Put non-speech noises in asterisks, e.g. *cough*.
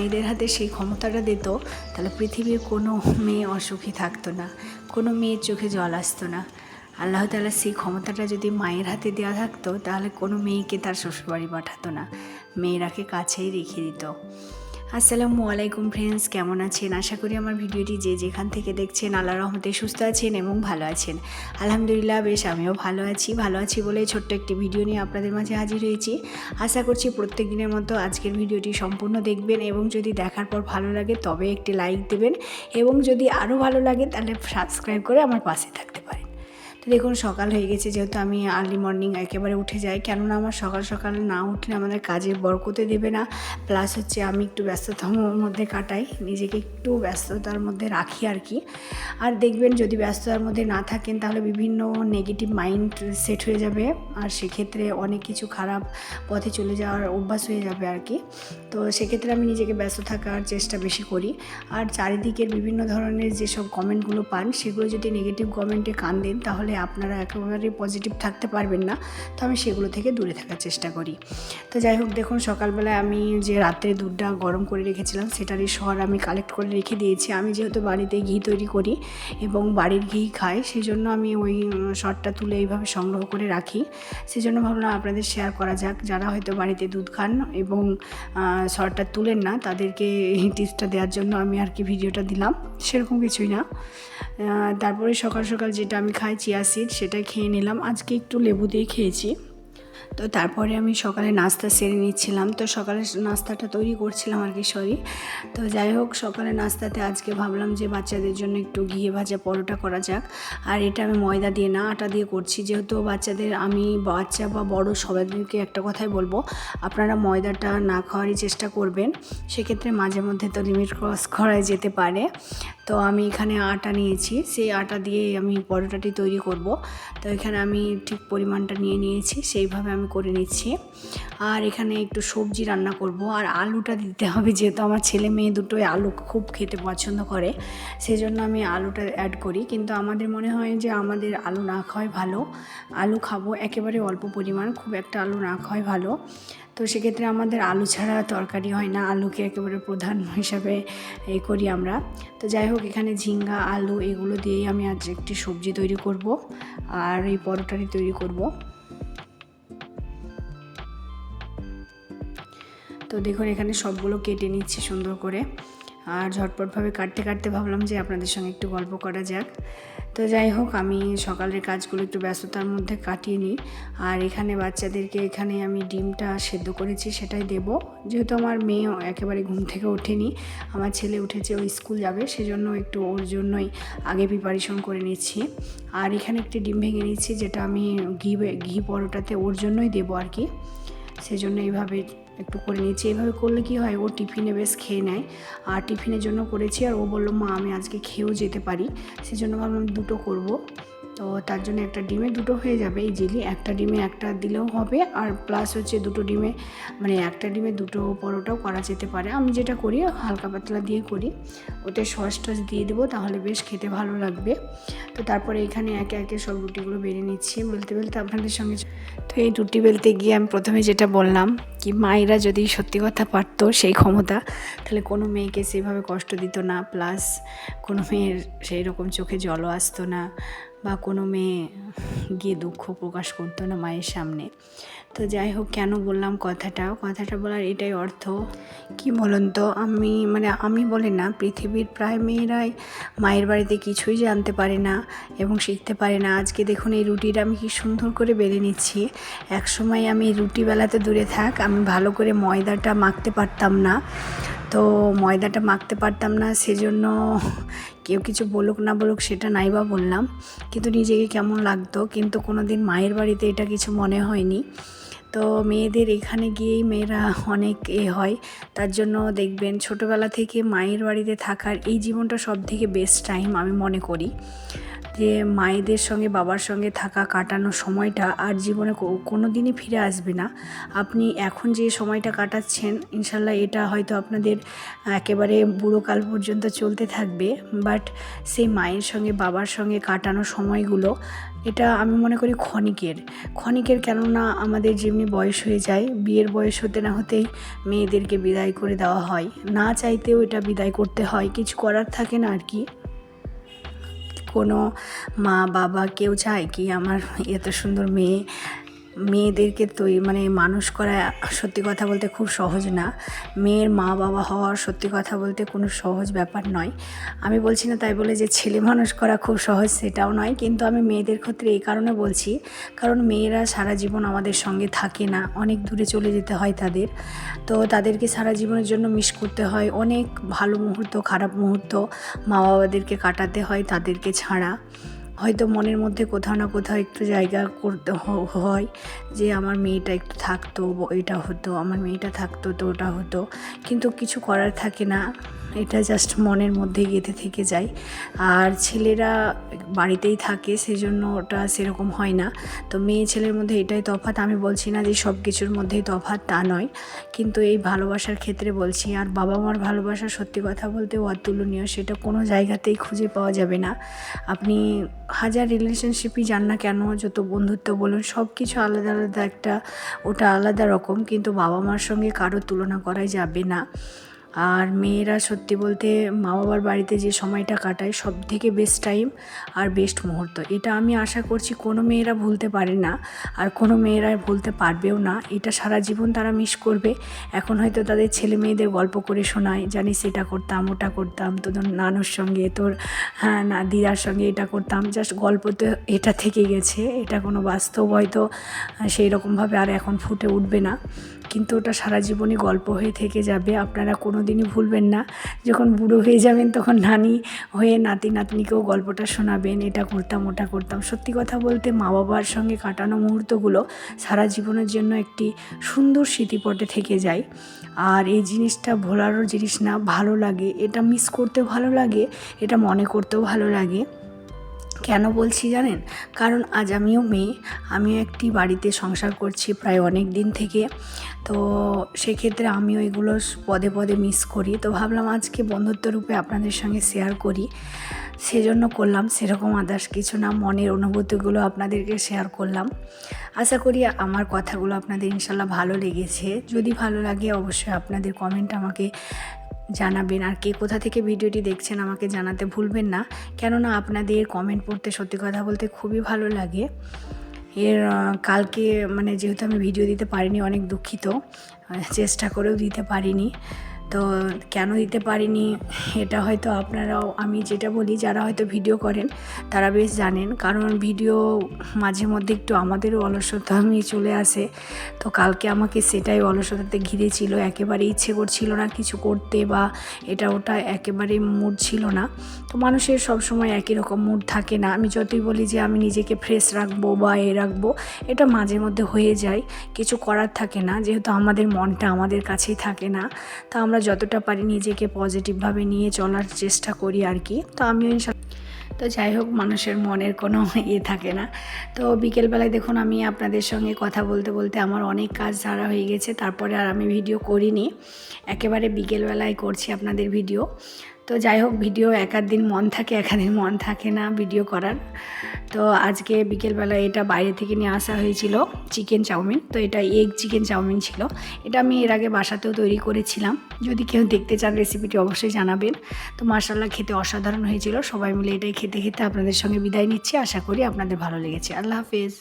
মায়েদের হাতে সেই ক্ষমতাটা দিত, তাহলে পৃথিবীর কোনো মেয়ে অসুখী থাকতো না, কোনো মেয়ের চোখে জল আসতো না। আল্লাহ তালা সেই ক্ষমতাটা যদি মায়ের হাতে দেওয়া থাকতো, তাহলে কোনো মেয়েকে তার শ্বশুরবাড়ি পাঠাতো না, মেয়েরাকে কাছেই রেখে দিত। আসসালামু আলাইকুম ফ্রেন্ডস কেমন আছেন? আশা করি আমার ভিডিওটি যে যেখান থেকে দেখছেন আল্লাহ রহমতে সুস্থ আছেন এবং ভালো আছেন। আলহামদুলিল্লাহ, বেশ আমিও ভালো আছি। ভালো আছি বলে ছোট্ট একটি ভিডিও নিয়ে আপনাদের মাঝে হাজির হয়েছি। আশা করছি প্রত্যেক দিনের মতো আজকের ভিডিওটি সম্পূর্ণ দেখবেন এবং যদি দেখার পর ভালো লাগে তবে একটি লাইক দেবেন এবং যদি আরও ভালো লাগে তাহলে সাবস্ক্রাইব করে আমার পাশে থাকতে পারেন। তো দেখুন, সকাল হয়ে গেছে, যেহেতু আমি আর্লি মর্নিং একেবারে উঠে যাই। কেননা আমার সকাল সকাল না উঠলে আমাদের কাজে বরকতে দেবে না। প্লাস হচ্ছে আমি একটু ব্যস্ততম মধ্যে কাটাই, নিজেকে একটু ব্যস্ততার মধ্যে রাখি আর কি। আর দেখবেন, যদি ব্যস্ততার মধ্যে না থাকেন, তাহলে বিভিন্ন নেগেটিভ মাইন্ড সেট হয়ে যাবে। আর সেক্ষেত্রে অনেক কিছু খারাপ পথে চলে যাওয়ার অভ্যাস হয়ে যাবে আর কি। তো সেক্ষেত্রে আমি নিজেকে ব্যস্ত থাকার চেষ্টা বেশি করি। আর চারিদিকের বিভিন্ন ধরনের যেসব কমেন্টগুলো পান, সেগুলো যদি নেগেটিভ কমেন্টে কান দেন, তাহলে আপনারা একেবারে পজিটিভ থাকতে পারবেন না। তো আমি সেগুলো থেকে দূরে থাকার চেষ্টা করি। তো যাই হোক, দেখুন, সকালবেলায় আমি যে রাত্রে দুধটা গরম করে রেখেছিলাম, সেটারই সর আমি কালেক্ট করে রেখে দিয়েছি। আমি যেহেতু বাড়িতে ঘি তৈরি করি এবং বাড়ির ঘি খাই সেই জন্য আমি ওই সরটা তুলে এইভাবে সংগ্রহ করে রাখি। সেই জন্য ভাবলাম আপনাদের শেয়ার করা যাক। যারা হয়তো বাড়িতে দুধ খান এবং সরটা তুলেন না, তাদেরকে এই টিপসটা দেওয়ার জন্য আমি আর কি ভিডিওটা দিলাম। সেরকম কিছুই না। তারপরে সকাল সকাল যেটা আমি খাই, চিয়া সিড সেটা খেয়ে নিলাম। আজকে একটু লেবু দিয়ে খেয়েছি। তো তারপরে আমি সকালে নাস্তা সেরে নিচ্ছিলাম। তো সকালে নাস্তাটা তৈরি করছিলাম আর কি সরি তো যাই হোক সকালে নাস্তাতে আজকে ভাবলাম যে বাচ্চাদের জন্য একটু ঘিয়ে ভাজা পরোটা করা যাক। আর এটা আমি ময়দা দিয়ে না, আটা দিয়ে করছি। যেহেতু বাচ্চাদের, আমি বাচ্চা বা বড় সবাইকে একটা কথাই বলব, আপনারা ময়দাটা না খাওয়ারই চেষ্টা করবেন। সেক্ষেত্রে মাঝে মধ্যে তো লিমিট ক্রস করা যেতে পারে। তো আমি এখানে আটা নিয়েছি। সেই আটা দিয়ে আমি পরোটাটি তৈরি করব। তো এখানে আমি ঠিক পরিমাণটা নিয়ে নিয়েছি। সেইভাবে আমি করে নিচ্ছি। আর এখানে একটু সবজি রান্না করব। আর আলুটা দিতে হবে, যেহেতু আমার ছেলে মেয়ে দুটোই আলু খুব খেতে পছন্দ করে সেই জন্য আমি আলুটা অ্যাড করি। কিন্তু আমাদের মনে হয় যে আমাদের আলু না খাওয়াই ভালো। আলু খাব একেবারে অল্প পরিমাণ, খুব একটা আলু না খাওয়াই ভালো। তো সেক্ষেত্রে আমাদের আলু ছাড়া তরকারি হয় না। আলুকে একেবারে প্রধান *laughs* হিসাবে এ করি আমরা। তো যাই হোক, এখানে ঝিঙ্গা, আলু এগুলো দিয়েই আমি আজ একটি সবজি তৈরি করব। আর এই পরোটাটি তৈরি করব। তো দেখুন, এখানে সবগুলো কেটে নিচ্ছি সুন্দর করে। আর ঝটপটভাবে কাটতে কাটতে ভাবলাম যে আপনাদের সঙ্গে একটু গল্প করা যাক। তো যাই হোক, আমি সকালের কাজগুলো একটু ব্যস্ততার মধ্যে কাটিয়ে নিই। আর এখানে বাচ্চাদেরকে এখানে আমি ডিমটা সেদ্ধ করেছি, সেটাই দেব। যেহেতু আমার মেয়ে একেবারে ঘুম থেকে ওঠেনি, আমার ছেলে উঠেছে, ও স্কুল যাবে, সেজন্য একটু ওর জন্যই আগে প্রিপারেশন করে নিচ্ছি। আর এখানে একটি ডিম ভেঙে নিচ্ছি যেটা আমি ঘি ঘি পরোটাতে ওর জন্যই দেবো আর কি। সেজন্য এইভাবে একটু করে নিয়েছি। এইভাবে করলে কি হয়, ও টিফিনে বেশ খেয়ে নেয়। আর টিফিনের জন্য করেছি আর ও বলল, মা, আমি আজকে খেয়েও যেতে পারি। সেই জন্য ভাবলাম দুটো করব। তো তার জন্য একটা ডিমে দুটো হয়ে যাবে ইজিলি একটা ডিমে একটা দিলেও হবে আর প্লাস হচ্ছে দুটো ডিমে মানে একটা ডিমে দুটো পরোটাও করা যেতে পারে। আমি যেটা করি, হালকা পাতলা দিয়ে করি। ওতে সস টস দিয়ে দেবো, তাহলে বেশ খেতে ভালো লাগবে। তো তারপরে এখানে একে একে সব রুটিগুলো বেড়ে নিচ্ছি বলতে বলতে আপনাদের সঙ্গে। তো এই রুটি বেলতে গিয়ে আমি প্রথমে যেটা বললাম কি, মায়েরা যদি সত্যি কথা পারতো সেই ক্ষমতা, তাহলে কোনো মেয়েকে সেভাবে কষ্ট দিত না। প্লাস কোনো মেয়ের সেই রকম চোখে জলও আসতো না। বা কোনো মেয়ে গিয়ে দুঃখ প্রকাশ করতো না মায়ের সামনে। তো যাই হোক, কেন বললাম কথাটা? কথাটা বলার এটাই অর্থ, কি বলুন তো? আমি মানে আমি বলে না, পৃথিবীর প্রায় মেয়েরাই মায়ের বাড়িতে কিছুই জানতে পারে না এবং শিখতে পারে না। আজকে দেখুন, এই রুটিটা আমি কি সুন্দর করে বেলে নিচ্ছি। এক সময় আমি রুটি বেলাতে দূরে থাক, আমি ভালো করে ময়দাটা মাখতে পারতাম না। তো ময়দাটা মাখতে পারতাম না, সেজন্য কেউ কিছু বলুক না বলুক সেটা নাই বা বললাম। কিন্তু নিজেকে কেমন লাগতো, কিন্তু কোনো দিন মায়ের বাড়িতে এটা কিছু মনে হয়নি। তো মেয়েদের এখানে গিয়েই মেয়েরা অনেক এ হয়, তার জন্য দেখবেন ছোটোবেলা থেকে মায়ের বাড়িতে থাকার এই জীবনটা সব থেকে বেস্ট টাইম আমি মনে করি। যে মায়েদের সঙ্গে, বাবার সঙ্গে থাকা কাটানো সময়টা আর জীবনে কোনো দিনই ফিরে আসবে না। আপনি এখন যে সময়টা কাটাচ্ছেন, ইনশাল্লাহ এটা হয়তো আপনাদের একেবারে বুড়োকাল পর্যন্ত চলতে থাকবে। বাট সেই মায়ের সঙ্গে, বাবার সঙ্গে কাটানো সময়গুলো, এটা আমি মনে করি ক্ষণিকের। ক্ষণিকের কেননা আমাদের যেমনি বয়স হয়ে যায়, বিয়ের বয়স হতে না হতেই মেয়েদেরকে বিদায় করে দেওয়া হয়। না চাইতেও এটা বিদায় করতে হয়। কিছু করার থাকে না আর কি। কোনো মা বাবা কেউ চায় কি আমার এত সুন্দর মেয়ে মেয়েদেরকে তৈরি মানে মানুষ করা সত্যি কথা বলতে খুব সহজ না। মেয়ের মা বাবা হওয়ার সত্যি কথা বলতে কোনো সহজ ব্যাপার নয়। আমি বলছি না তাই বলে যে ছেলে মানুষ করা খুব সহজ সেটাও নয়, কিন্তু আমি মেয়েদের ক্ষেত্রে এই কারণে বলছি, কারণ মেয়েরা সারা জীবন আমাদের সঙ্গে থাকে না, অনেক দূরে চলে যেতে হয় তাদের। তো তাদেরকে সারা জীবনের জন্য মিস করতে হয়, অনেক ভালো মুহূর্ত, খারাপ মুহূর্ত মা বাবাদেরকে কাটাতে হয় তাদেরকে ছাড়া। হয়তো মনের মধ্যে কোথাও না কোথাও একটু জায়গা করতে হয় যে আমার মেয়েটা একটু থাকতো এটা হতো, আমার মেয়েটা থাকতো, তো ওটা হতো। কিন্তু কিছু করার থাকে না। এটা জাস্ট মনের মধ্যে গেঁথে থেকে যায়। আর ছেলেরা বাড়িতেই থাকে, সেজন্য ওটা সেরকম হয় না। তো মেয়ে ছেলের মধ্যে এটাই তফাৎ। আমি বলছি না যে সব কিছুর মধ্যেই তফাৎ তা নয়। কিন্তু এই ভালোবাসার ক্ষেত্রে বলছি, আর বাবা মার ভালোবাসা সত্যি কথা বলতে অতুলনীয়, সেটা কোনো জায়গাতেই খুঁজে পাওয়া যাবে না। আপনি হাজার রিলেশনশিপই যান না কেন, যত বন্ধুত্ব বলুন সব কিছু আলাদা আলাদা একটা, ওটা আলাদা রকম। কিন্তু বাবা মার সঙ্গে কারও তুলনা করাই যাবে না। আর মেয়েরা সত্যি বলতে মা বাবার বাড়িতে যে সময়টা কাটায় সব থেকে বেস্ট টাইম আর বেস্ট মুহূর্ত। এটা আমি আশা করছি কোনো মেয়েরা ভুলতে পারে না আর কোনো মেয়েরা ভুলতে পারবেও না। এটা সারা জীবন তারা মিস করবে। এখন হয়তো তাদের ছেলে মেয়েদের গল্প করে শোনায়, জানিস এটা করতাম, ওটা করতাম তোদের নানুর সঙ্গে, তোর হ্যাঁ না, দিদার সঙ্গে এটা করতাম। জাস্ট গল্প তো এটা থেকে গেছে। এটা কোনো বাস্তব হয়তো সেই রকমভাবে আর এখন ফুটে উঠবে না। কিন্তু ওটা সারা জীবনই গল্প হয়ে থেকে যাবে। আপনারা কোনো দিনই ভুলবেন না। যখন বুড়ো হয়ে যাবেন তখন নানি হয়ে নাতি নাতনিকেও গল্পটা শোনাবেন, এটা করতাম, ওটা করতাম। সত্যি কথা বলতে মা বাবার সঙ্গে কাটানো মুহূর্তগুলো সারা জীবনের জন্য একটি সুন্দর স্মৃতিপটে থেকে যায়। আর এই জিনিসটা ভোলারও জিনিস না, ভালো লাগে। এটা মিস করতে ভালো লাগে, এটা মনে করতেও ভালো লাগে। কেন বলছি জানেন? কারণ আজ আমিও মেয়ে, আমিও একটি বাড়িতে সংসার করছি প্রায় অনেক দিন থেকে। তো সেক্ষেত্রে আমিও এগুলো পদে পদে মিস করি। তো ভাবলাম আজকে বন্ধুত্ব রূপে আপনাদের সঙ্গে শেয়ার করি। সেজন্য করলাম, সেরকম আদার্স কিছু না, মনের অনুভূতিগুলো আপনাদেরকে শেয়ার করলাম। আশা করি আমার কথাগুলো আপনাদের ইনশাল্লাহ ভালো লেগেছে। যদি ভালো লাগে অবশ্যই আপনাদের কমেন্ট আমাকে জানাবেন আর কে কোথা থেকে ভিডিওটি দেখছেন আমাকে জানাতে ভুলবেন না। কেননা আপনাদের কমেন্ট পড়তে সত্যি কথা বলতে খুবই ভালো লাগে। এর কালকে মানে যেহেতু আমি ভিডিও দিতে পারিনি, অনেক দুঃখিত। চেষ্টা করেও দিতে পারিনি। তো কেন দিতে পারিনি? এটা হয়তো আপনারাও, আমি যেটা বলি, যারা হয়তো ভিডিও করেন, তারা বেশ জানেন। কারণ ভিডিও মাঝে মধ্যে একটু আমাদেরও অলসতা আমি চলে আসে। তো কালকে আমাকে সেটাই অলসতাতে ঘিরে ছিল একেবারে ইচ্ছে করছিল না কিছু করতে বা এটা ওটা একেবারে মুড ছিল না। তো মানুষের সব সময় একই রকম মুড থাকে না। আমি যতই বলি যে আমি নিজেকে ফ্রেশ রাখব বা এ রাখব, এটা মাঝে মধ্যে হয়ে যায়। কিছু করার থাকে না। যেহেতু আমাদের মনটা আমাদের কাছেই থাকে না। তা আমরা যতটা পারি নিজেকে পজিটিভভাবে নিয়ে চলার চেষ্টা করি আর কি। তো আমিও তো যাই হোক, মানুষের মনের কোনো ইয়ে থাকে না। তো বিকেলবেলায় দেখুন, আমি আপনাদের সঙ্গে কথা বলতে বলতে আমার অনেক কাজ সারা হয়ে গেছে। তারপরে আর আমি ভিডিও করিনি। একেবারে বিকেলবেলায় করছি আপনাদের ভিডিও তো যাই হোক, ভিডিও একাধ দিন মন থাকে একাধ দিন মন থাকে না ভিডিও করার। তো আজকে বিকেলবেলা এটা বাইরে থেকে নিয়ে আসা হয়েছিল চিকেন চাউমিন। তো এটা এগ চিকেন চাউমিন ছিল। এটা আমি এর আগে বাসাতেও তৈরি করেছিলাম। যদি কেউ দেখতে চান রেসিপিটি অবশ্যই জানাবেন। তো মাসাল্লাহ খেতে অসাধারণ হয়েছিল। সবাই মিলে এটাই খেতে খেতে আপনাদের সঙ্গে বিদায় নিচ্ছি। আশা করি আপনাদের ভালো লেগেছে। আল্লাহ হাফেজ।